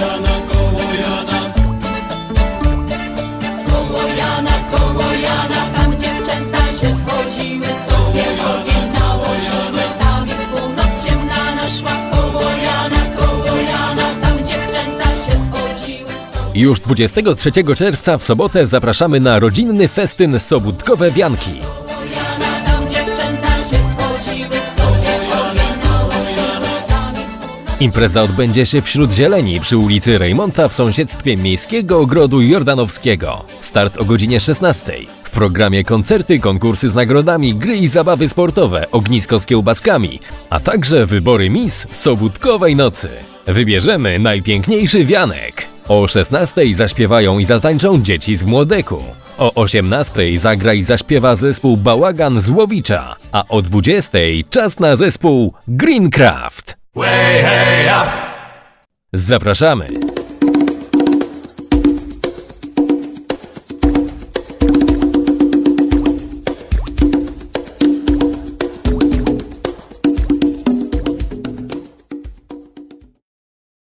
Jana, koło Jana. Koło Jana, koło Jana, tam dziewczęta się schodziły sobie koło ogień nałożyły. Tam ich północ ciemna naszła, koło Jana, koło Jana, tam dziewczęta się schodziły sobie. Już 23 czerwca w sobotę zapraszamy na rodzinny festyn Sobótkowe Wianki. Koło Jana, tam dziewczęta się schodziły sobie. Impreza odbędzie się wśród zieleni przy ulicy Rejmonta w sąsiedztwie Miejskiego Ogrodu Jordanowskiego. Start o godzinie 16. W programie koncerty, konkursy z nagrodami, gry i zabawy sportowe, ognisko z kiełbaskami, a także wybory Miss Sobótkowej Nocy. Wybierzemy najpiękniejszy wianek. O 16 zaśpiewają i zatańczą dzieci z Młodeku. O 18 zagra i zaśpiewa zespół Bałagan z Łowicza, a o 20 czas na zespół Greencraft. Zapraszamy!